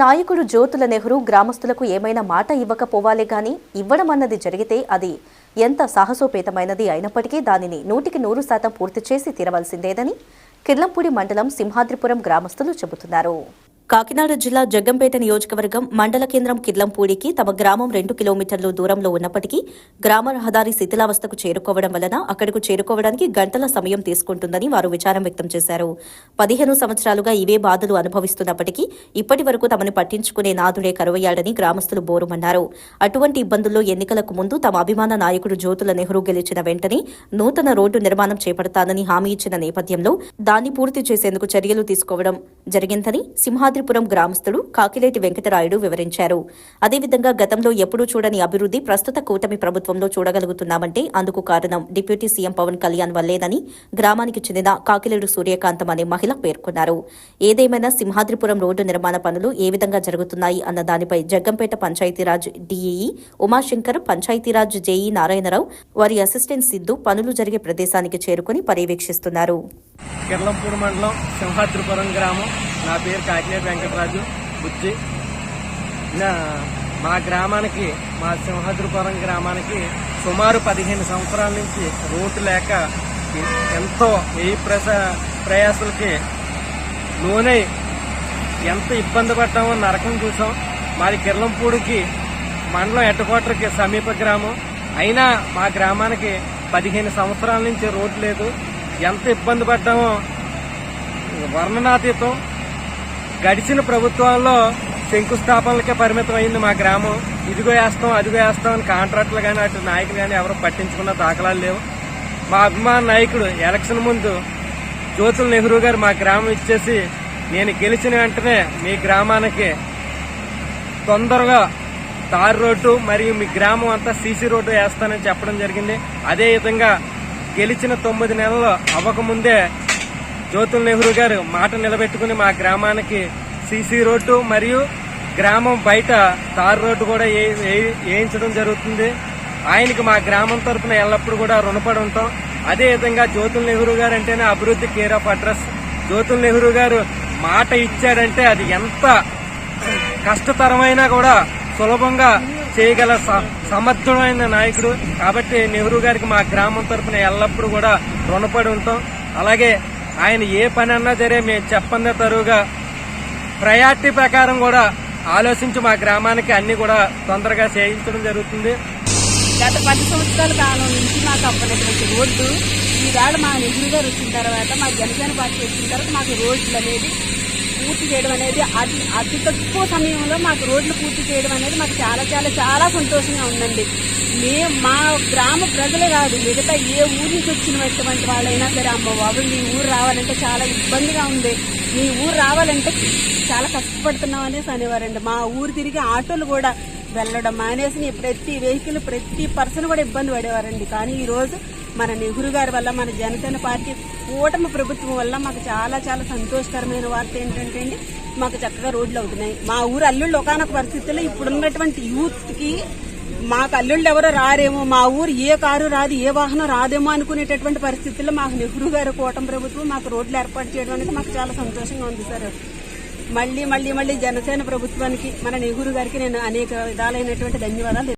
నాయకుడు జ్యోతుల నెహ్రూ గ్రామస్తులకు ఏమైనా మాట ఇవ్వకపోవాలే గాని ఇవ్వడం అన్నది జరిగితే అది ఎంత సాహసోపేతమైనది అయినప్పటికీ దానిని నూటికి నూరు శాతం పూర్తి చేసి తీరవలసిందేదని కిర్లంపూడి మండలం సింహాద్రిపురం గ్రామస్తులు చెబుతున్నారు. కాకినాడ జిల్లా జగ్గంపేట నియోజకవర్గం మండల కేంద్రం కిర్లంపూడికి తమ గ్రామం రెండు కిలోమీటర్లు దూరంలో ఉన్నప్పటికీ గ్రామ రహదారి శిథిలావస్థకు చేరుకోవడం వలన అక్కడకు చేరుకోవడానికి గంటల సమయం తీసుకుంటుందని వారు విచారం వ్యక్తం చేశారు. పదిహేను సంవత్సరాలుగా ఇవే బాధలు అనుభవిస్తున్నప్పటికీ ఇప్పటి వరకు తమను పట్టించుకునే నాదుడే కరువయ్యాడని గ్రామస్తులు బోరుమన్నారు. అటువంటి ఇబ్బందుల్లో ఎన్నికలకు ముందు తమ అభిమాన నాయకుడు జ్యోతుల నెహ్రూ గెలిచిన వెంటనే నూతన రోడ్డు నిర్మాణం చేపడతానని హామీ ఇచ్చిన నేపథ్యంలో దాన్ని పూర్తి చేసేందుకు చర్యలు తీసుకోవడం జరిగిందని సింహాద్రిపురం గ్రామస్తుడు కాకిలేటి వెంకటరాయుడు వివరించారు. అదేవిధంగా గతంలో ఎప్పుడూ చూడని అభివృద్ధి ప్రస్తుత కూటమి ప్రభుత్వంలో చూడగలుగుతున్నామంటే అందుకు కారణం డిప్యూటీ సీఎం పవన్ కళ్యాణ్ వల్లేనని గ్రామానికి చెందిన కాకిలేడు సూర్యకాంతం అనే మహిళ పేర్కొన్నారు. ఏదేమైనా సింహాద్రిపురం రోడ్డు నిర్మాణ పనులు ఏ విధంగా జరుగుతున్నాయి అన్న దానిపై జగ్గంపేట పంచాయతీరాజ్ డీఈఈ ఉమాశంకర్ పంచాయతీరాజ్ జేఈ నారాయణరావు వారి అసిస్టెంట్ సిద్ధు పనులు జరిగే ప్రదేశానికి చేరుకుని పర్యవేక్షిస్తున్నారు. మండలం సింహాద్రిపురం గ్రామం నా పేరు కాకినేటి వెంకటరాజు బుజ్జి. నా మా గ్రామానికి మా సింహాద్రిపురం గ్రామానికి సుమారు పదిహేను సంవత్సరాల నుంచి రోడ్డు లేక ఎంతో ఏ ప్రస ప్రయాసులకి లోనై ఎంత ఇబ్బంది పడ్డామో నరకం చూసాం. మాది కిర్లంపూడికి మండలం హెడ్ సమీప గ్రామం. అయినా మా గ్రామానికి పదిహేను సంవత్సరాల నుంచి రోడ్డు లేదు. ఎంత ఇబ్బంది పడ్డామో వర్ణనాతీతం. గడిచిన ప్రభుత్వాల్లో శంకుస్థాపనలకే పరిమితం అయింది మా గ్రామం. ఇదిగో వేస్తాం అదిగో వేస్తాం అని కాంట్రాక్టులు కానీ అటు నాయకులు కానీ ఎవరు పట్టించుకున్న దాఖలాలు లేవు. మా అభిమాన నాయకుడు ఎలక్షన్ ముందు జ్యోతుల నెహ్రూ గారు మా గ్రామం ఇచ్చేసి నేను గెలిచిన వెంటనే మీ గ్రామానికి తొందరగా తార్ రోడ్డు మరియు మీ గ్రామం అంతా సీసీ రోడ్డు వేస్తానని చెప్పడం జరిగింది. అదే విధంగా గెలిచిన తొమ్మిది నెలలు అవ్వకముందే జ్యోతుల్ నెహ్రూ గారు మాట నిలబెట్టుకుని మా గ్రామానికి సీసీ రోడ్డు మరియు గ్రామం బయట తారు రోడ్డు కూడా ఏ- వేయించడం జరుగుతుంది. ఆయనకి మా గ్రామం తరపున ఎల్లప్పుడూ కూడా రుణపడి ఉంటాం. అదే విధంగా జ్యోతుల్ నెహ్రూ గారు అంటేనే అభివృద్ధి care of address. Jyothul Nehru గారు మాట ఇచ్చాడంటే అది ఎంత కష్టతరమైనా కూడా సులభంగా చేయగల స- సమర్థుడైన నాయకుడు. కాబట్టి నెహ్రూ గారికి మా గ్రామం తరపున ఎల్లప్పుడూ కూడా రుణపడి ఉంటాం. అలాగే ఆయన ఏ పని అన్నా సరే మేము చెప్పందే తరువుగా ప్రయారిటీ ప్రకారం కూడా ఆలోచించి మా గ్రామానికి అన్ని కూడా తొందరగా చేయించడం జరుగుతుంది. గత పది సంవత్సరాల కాలం నుంచి మాకు అవ్వనటువంటి రోడ్డు ఈవేళ మా నెహ్రూ గారు వచ్చిన తర్వాత మా జనసేన పార్టీ వచ్చిన తర్వాత మాకు రోడ్లు అనేది పూర్తి చేయడం అనేది అతి అతి తక్కువ సమయంలో మాకు రోడ్లు పూర్తి చేయడం అనేది మాకు చాలా చాలా చాలా సంతోషంగా ఉందండి. మేము మా గ్రామ ప్రజలే కాదు మిగతా ఏ ఊరి నుంచి వచ్చినటువంటి వాళ్ళైనా సరే అమ్మ బాబు మీ ఊరు రావాలంటే చాలా ఇబ్బందిగా ఉంది. మీ ఊరు రావాలంటే చాలా కష్టపడుతున్నాం అనేసి అనేవారండి. మా ఊరు తిరిగి ఆటోలు కూడా వెళ్ళడం మానేసి ప్రతి వెహికల్ ప్రతి పర్సన్ కూడా ఇబ్బంది పడేవారండి. కానీ ఈరోజు మన నెహ్రూ గారి వల్ల మన జనసేన పార్టీ కూటమి ప్రభుత్వం వల్ల మాకు చాలా చాలా సంతోషకరమైన వార్త ఏంటంటే అండి మాకు చక్కగా రోడ్లు అవుతున్నాయి. మా ఊరు అల్లుళ్ళు ఒకనొక పరిస్థితుల్లో ఇప్పుడున్నటువంటి యూత్కి మాకు అల్లుళ్ళు ఎవరో రారేమో మా ఊరు ఏ కారు రాదు ఏ వాహనం రాదేమో అనుకునేటటువంటి పరిస్థితుల్లో మాకు నెహ్రూ గారు కూటమి ప్రభుత్వం మాకు రోడ్లు ఏర్పాటు చేయడం అనేది మాకు చాలా సంతోషంగా ఉంది సార్. మళ్ళీ మళ్ళీ మళ్ళీ జనసేన ప్రభుత్వానికి మన నెహ్రూ గారికి నేను అనేక విధాలైనటువంటి ధన్యవాదాలు